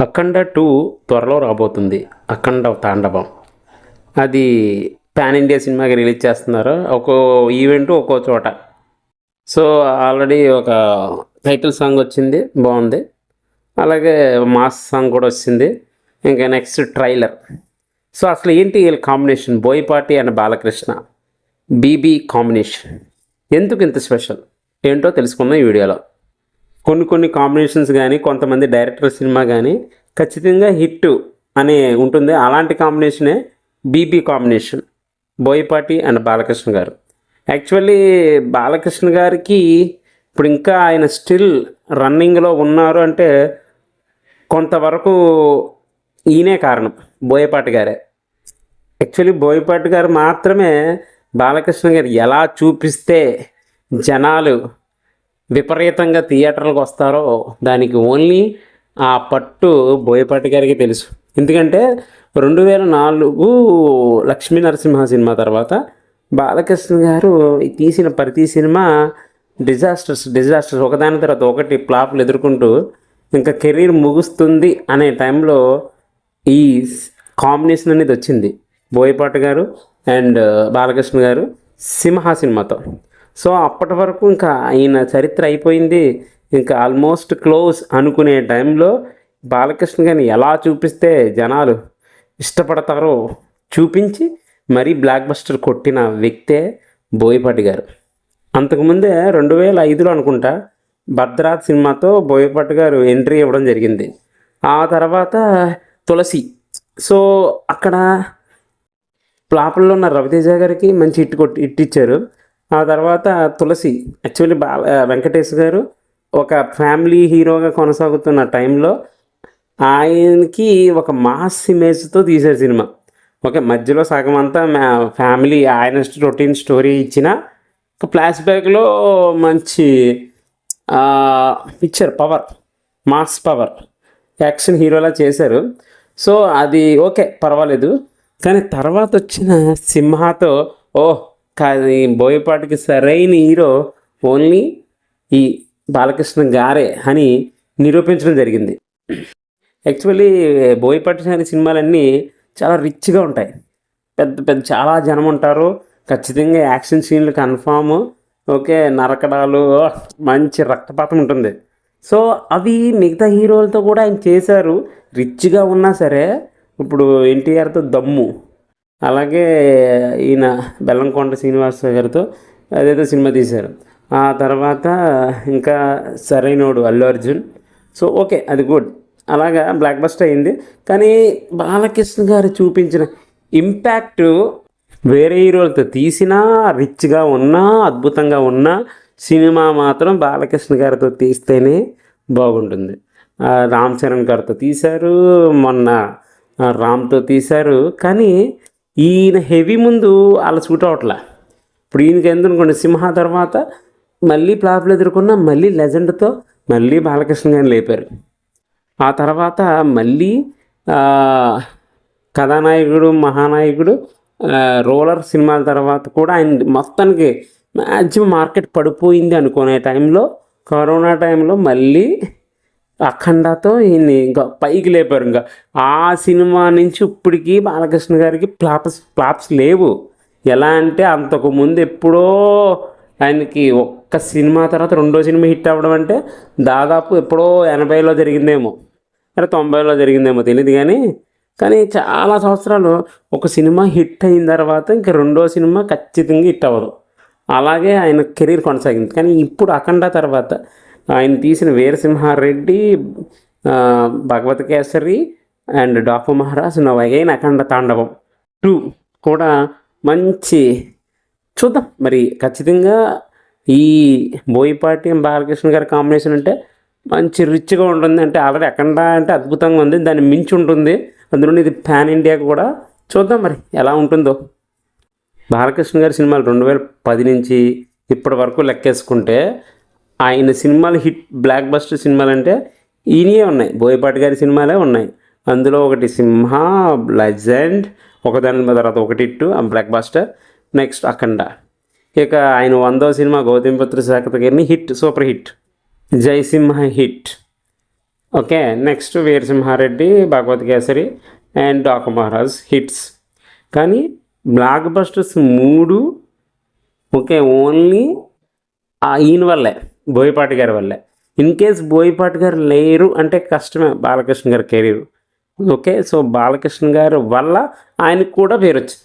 అఖండ two త్వరలో రాబోతుంది. అఖండ తాండవం. అది పాన్ ఇండియా సినిమాకి రిలీజ్ చేస్తున్నారు. ఒక్కో ఈవెంట్ ఒక్కో చోట. సో ఆల్రెడీ ఒక టైటిల్ సాంగ్ వచ్చింది. బాగుంది. అలాగే మాస్ సాంగ్ కూడా వచ్చింది. ఇంకా నెక్స్ట్ ట్రైలర్. సో అసలు ఏంటి వీళ్ళ combination? Boyapati and Balakrishna. BB combination. ఎందుకు ఇంత స్పెషల్? ఏంటో తెలుసుకుందాం ఈ వీడియోలో. కొన్ని కొన్ని కాంబినేషన్స్ కానీ కొంతమంది డైరెక్టర్ సినిమా కానీ ఖచ్చితంగా హిట్ అనే ఉంటుంది. అలాంటి కాంబినేషనే BB combination Boyapati and Balakrishna garu. Actually Balakrishna గారికి ఇప్పుడు ఇంకా ఆయన స్టిల్ రన్నింగ్లో ఉన్నారు అంటే కొంతవరకు ఈయనే కారణం బోయపాటి గారే. యాక్చువల్లీ బోయపాటి గారు మాత్రమే బాలకృష్ణ గారు ఎలా చూపిస్తే జనాలు విపరీతంగా థియేటర్లకు వస్తారో దానికి ఓన్లీ ఆ పట్టు బోయపాటి గారికి తెలుసు. ఎందుకంటే రెండు వేల నాలుగు లక్ష్మీ నరసింహ సినిమా తర్వాత బాలకృష్ణ గారు తీసిన ప్రతి సినిమా డిజాస్టర్స్ డిజాస్టర్స్. ఒకదాని తర్వాత ఒకటి ఫ్లాప్లు ఎదుర్కొంటూ ఇంకా కెరీర్ ముగుస్తుంది అనే టైంలో ఈ కాంబినేషన్ అనేది వచ్చింది. బోయపాటి గారు అండ్ బాలకృష్ణ గారు సింహ సినిమాతో. సో అప్పటి వరకు ఇంకా ఆయన చరిత్ర అయిపోయింది. ఇంకా ఆల్మోస్ట్ క్లోజ్ అనుకునే టైంలో బాలకృష్ణ గారిని ఎలా చూపిస్తే జనాలు ఇష్టపడతారో చూపించి మరీ బ్లాక్ బస్టర్ కొట్టిన వ్యక్తే బోయపాటి గారు. అంతకుముందే రెండు వేల ఐదులో అనుకుంటా భద్రాత్ సినిమాతో బోయపాటి గారు ఎంట్రీ ఇవ్వడం జరిగింది. ఆ తర్వాత తులసి. సో అక్కడ ఫ్లాపుల్లో ఉన్న రవితేజ గారికి మంచి ఇట్టు కొట్టి ఇట్టిచ్చారు ఆ తర్వాత తులసి యాక్చువల్లీ బాల వెంకటేష్ గారు ఒక ఫ్యామిలీ హీరోగా కొనసాగుతున్న టైంలో ఆయనకి ఒక మాస్ ఇమేజ్తో తీసే సినిమా. ఓకే మధ్యలో సగం అంతా మా ఫ్యామిలీ ఆయన రొటీన్ స్టోరీ ఇచ్చిన ఒక ఫ్లాష్ బ్యాక్లో మంచి picture power mass power action హీరోలా చేశారు. సో అది ఓకే పర్వాలేదు. కానీ తర్వాత వచ్చిన సింహాతో ఓ కానీ బోయపాటికి సరైన హీరో ఓన్లీ ఈ బాలకృష్ణ గారే అని నిరూపించడం జరిగింది. యాక్చువల్లీ బోయపాటి సాని సినిమాలన్నీ చాలా రిచ్గా ఉంటాయి. పెద్ద పెద్ద చాలా జనం ఉంటారు. ఖచ్చితంగా యాక్షన్ సీన్లు కన్ఫామ్. ఓకే నరకడాలు మంచి రక్తపాతం ఉంటుంది. సో అవి మిగతా హీరోలతో కూడా ఆయన చేశారు. రిచ్గా ఉన్నా సరే ఇప్పుడు ఎన్టీఆర్తో దమ్ము. అలాగే ఈయన బెల్లంకొండ శ్రీనివాస గారితో అదేదో సినిమా తీశారు. ఆ తర్వాత ఇంకా సరైనోడు అల్లు అర్జున్. సో ఓకే అది గుడ్. అలాగా బ్లాక్ బస్టర్ అయింది. కానీ బాలకృష్ణ గారు చూపించిన ఇంపాక్ట్ వేరే హీరోలతో తీసినా రిచ్గా ఉన్నా అద్భుతంగా ఉన్నా సినిమా మాత్రం బాలకృష్ణ గారితో తీస్తేనే బాగుంటుంది. రామ్ చరణ్ గారితో తీశారు మొన్న రామ్తో తీశారు. కానీ ఈయన హెవీ ముందు అలా సూట్ అవట్లా. ఇప్పుడు ఈయనకి ఎందుకనుకోండి సింహ తర్వాత మళ్ళీ ప్లాప్లు ఎదుర్కొన్న మళ్ళీ లెజెండ్తో మళ్ళీ బాలకృష్ణ గారిని లేపారు. ఆ తర్వాత మళ్ళీ కథానాయకుడు మహానాయకుడు రోలర్ సినిమాల తర్వాత కూడా ఆయన మొత్తానికి మ్యాక్సిమం మార్కెట్ పడిపోయింది అనుకునే టైంలో కరోనా టైంలో మళ్ళీ అఖండతో ఈయన్ని ఇంకా పైకి లేపారు ఇంకా. ఆ సినిమా నుంచి ఇప్పటికీ బాలకృష్ణ గారికి ఫ్లాప్స్ ఫ్లాప్స్ లేవు. ఎలా అంటే అంతకు ముందు ఎప్పుడో ఆయనకి ఒక్క సినిమా తర్వాత రెండో సినిమా హిట్ అవ్వడం అంటే దాదాపు ఎప్పుడో ఎనభైలో జరిగిందేమో. అరే తొంభైలో జరిగిందేమో తెలియదు కానీ కానీ చాలా సంవత్సరాలు ఒక సినిమా హిట్ అయిన తర్వాత ఇంక రెండో సినిమా ఖచ్చితంగా హిట్ అవ్వదు. అలాగే ఆయన కెరీర్ కొనసాగింది. కానీ ఇప్పుడు అఖండ తర్వాత ఆయన తీసిన Veerasimhareddy Bhagavanth Kesari and Daaku Maharaj now again Akhanda Thandavam. Two కూడా మంచి చూద్దాం. మరి ఖచ్చితంగా ఈ బోయిపాటి బాలకృష్ణ గారి కాంబినేషన్ అంటే మంచి రిచ్గా ఉంటుంది. అంటే ఆల్రెడీ అఖండ అంటే అద్భుతంగా ఉంది. దాన్ని మించి ఉంటుంది. అందులోని ఇది ప్యాన్ ఇండియా కూడా చూద్దాం మరి ఎలా ఉంటుందో. బాలకృష్ణ గారి సినిమాలు రెండు వేల పది నుంచి ఇప్పటి వరకు లెక్కేసుకుంటే ఆయన సినిమాలు హిట్ బ్లాక్ బస్టర్ సినిమాలు అంటే ఈయనే ఉన్నాయి. బోయపాటి గారి సినిమాలే ఉన్నాయి. అందులో ఒకటి సింహ లెజెండ్ ఒకదాని తర్వాత ఒకటి hit blockbuster next Akhanda. ఇక ఆయన వందో cinema Gautamiputra శాఖతగిరిని hit super hit. Jaisimha hit. Okay next Veera Simha Reddy Bhagavanth Kesari and Daaku Maharaaj hits. కానీ బ్లాక్ బస్టర్స్ మూడు ఓకే ఓన్లీ ఈయన వల్లే. బోయపాటి గారి వల్లే. ఇన్ కేస్ బోయపాటి గారు లేరు అంటే కష్టమే బాలకృష్ణ గారి కెరీర్. ఓకే సో బాలకృష్ణ గారి వల్ల ఆయనకు కూడా పేరు వచ్చింది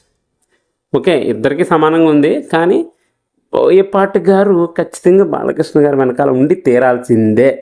ఓకే ఇద్దరికి సమానంగా ఉంది కానీ బోయపాటి గారు ఖచ్చితంగా బాలకృష్ణ గారి వెనకాల ఉండి తీరాల్సిందే.